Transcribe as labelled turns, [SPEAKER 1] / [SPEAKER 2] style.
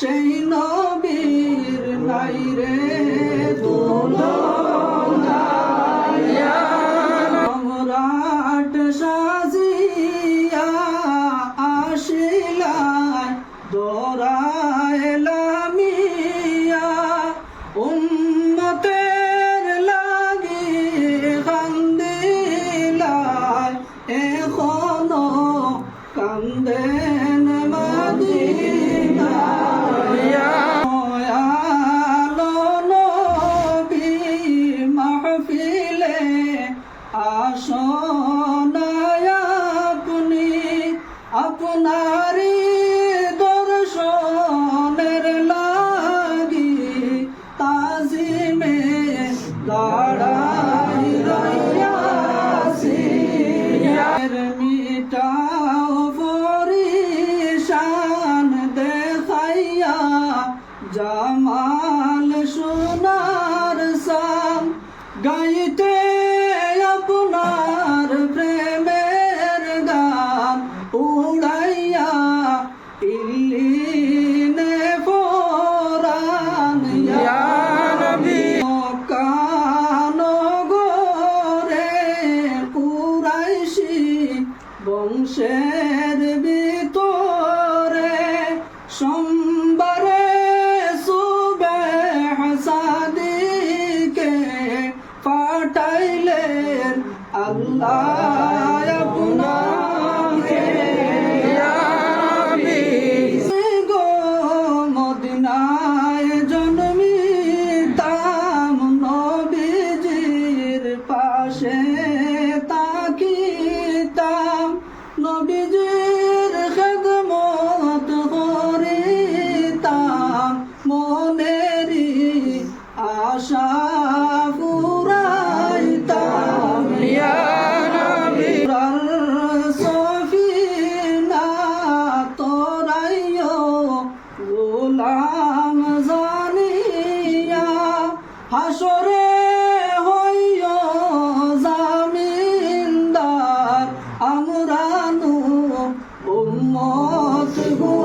[SPEAKER 1] সেই নবীর নাই রে সম্রাট সাজিয়া আসিলায় দোরায়লামিয়া উম্মতের লাগি কান্দিলায় এখনও কান্দে মাহফিলে আসনায় আপনি আপনারি বংশের ভিতরে সোমবারে সুবে হাসাদিকে পাঠাইলেন আল্লাহ। নবীজির খেদমত করিতাম মনেরি আশা নবী। সফিনা তোরাইও গোলাম জানিয়া হাসরে 最后